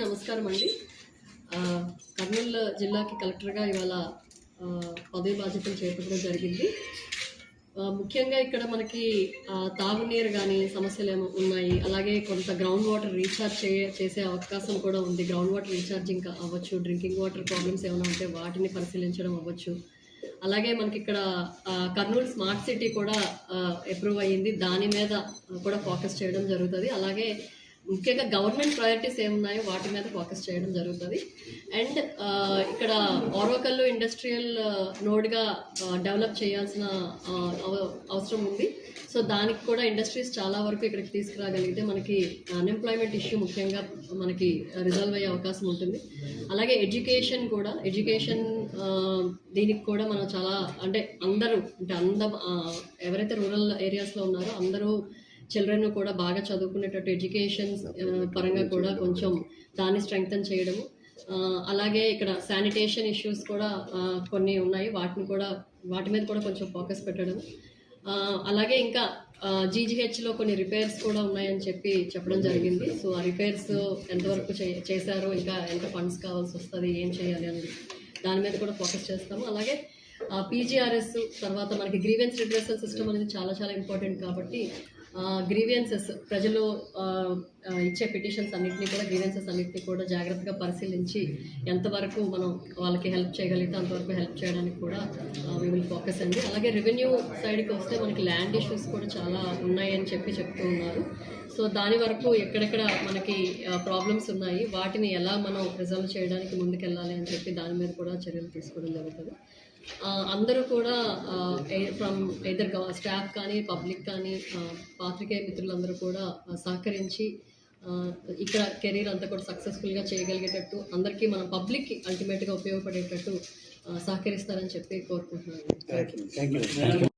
నమస్కారం అండి. కర్నూలు జిల్లాకి కలెక్టర్గా ఇవాళ పదవి బాధ్యతలు చేపట్టడం జరిగింది. ముఖ్యంగా ఇక్కడ మనకి తాగునీరు కానీ సమస్యలు ఏమో ఉన్నాయి. అలాగే కొంత గ్రౌండ్ వాటర్ రీఛార్జ్ చే చేసే అవకాశం కూడా ఉంది. గ్రౌండ్ వాటర్ రీఛార్జింగ్ అవ్వచ్చు డ్రింకింగ్ వాటర్ ప్రాబ్లమ్స్ ఏమైనా ఉంటే వాటిని పరిశీలించడం అవ్వచ్చు. అలాగే మనకి ఇక్కడ కర్నూలు స్మార్ట్ సిటీ కూడా అప్రూవ్ అయ్యింది. దాని మీద కూడా ఫోకస్ చేయడం జరుగుతుంది. అలాగే ముఖ్యంగా గవర్నమెంట్ ప్రయారిటీస్ ఏమున్నాయో వాటి మీద ఫోకస్ చేయడం జరుగుతుంది. అండ్ ఇక్కడ ఓరోకల్లు ఇండస్ట్రియల్ నోడ్గా డెవలప్ చేయాల్సిన అవ- అవసరం ఉంది. సో దానికి కూడా ఇండస్ట్రీస్ చాలా వరకు ఇక్కడికి తీసుకురాగలిగితే మనకి అన్ఎంప్లాయ్మెంట్ ఇష్యూ ముఖ్యంగా మనకి రిజాల్వ్ అయ్యే అవకాశం ఉంటుంది. అలాగే ఎడ్యుకేషన్ కూడా ఎడ్యుకేషన్ దీనికి కూడా మనం చాలా అంటే అందరూ అంటే అంద ఎవరైతే రూరల్ ఏరియాస్లో ఉన్నారో అందరూ చిల్డ్రన్ కూడా బాగా చదువుకునేటట్టు ఎడ్యుకేషన్ పరంగా కూడా కొంచెం దాన్ని స్ట్రెంగ్తన్ చేయడము. అలాగే ఇక్కడ శానిటేషన్ ఇష్యూస్ కూడా కొన్ని ఉన్నాయి. వాటిని కూడా వాటి మీద కూడా కొంచెం ఫోకస్ పెట్టడం అలాగే ఇంకా జీజీహెచ్లో కొన్ని రిపేర్స్ కూడా ఉన్నాయని చెప్పి చెప్పడం జరిగింది. సో ఆ రిపేర్స్ ఎంతవరకు చే చేశారో ఇంకా ఎంత ఫండ్స్ కావాల్సి వస్తుంది ఏం చేయాలి అనేది దాని మీద కూడా ఫోకస్ చేస్తాము. అలాగే పీజీఆర్ఎస్ తర్వాత మనకి గ్రీవెన్స్ రిడ్రెసల్ సిస్టమ్ అనేది చాలా చాలా ఇంపార్టెంట్ కాబట్టి గ్రీవియన్సెస్ ప్రజలు ఇచ్చే పిటిషన్స్ అన్నింటినీ కూడా గ్రీవెన్సెస్ అన్నింటినీ కూడా జాగ్రత్తగా పరిశీలించి ఎంతవరకు మనం వాళ్ళకి హెల్ప్ చేయగలిగితే అంతవరకు హెల్ప్ చేయడానికి కూడా వి విల్ ఫోకస్ అండి. అలాగే రెవెన్యూ సైడ్కి వస్తే మనకి ల్యాండ్ ఇష్యూస్ కూడా చాలా ఉన్నాయని చెప్పి చెప్తూ ఉన్నారు. సో దాని వరకు ఎక్కడెక్కడ మనకి ప్రాబ్లమ్స్ ఉన్నాయి వాటిని ఎలా మనం రిజాల్వ్ చేయడానికి ముందుకెళ్ళాలి అని చెప్పి దాని మీద కూడా చర్యలు తీసుకోవడం జరుగుతుంది. అందరూ కూడా ఫ్రమ్ ఇద్దరు స్టాఫ్ కానీ పబ్లిక్ కానీ పాత్రికేయ మిత్రులందరూ కూడా సహకరించి ఇక్కడ కెరీర్ అంతా కూడా సక్సెస్ఫుల్గా చేయగలిగేటట్టు అందరికీ మన పబ్లిక్కి అల్టిమేట్గా ఉపయోగపడేటట్టు సహకరిస్తారని చెప్పి కోరుకుంటున్నాను.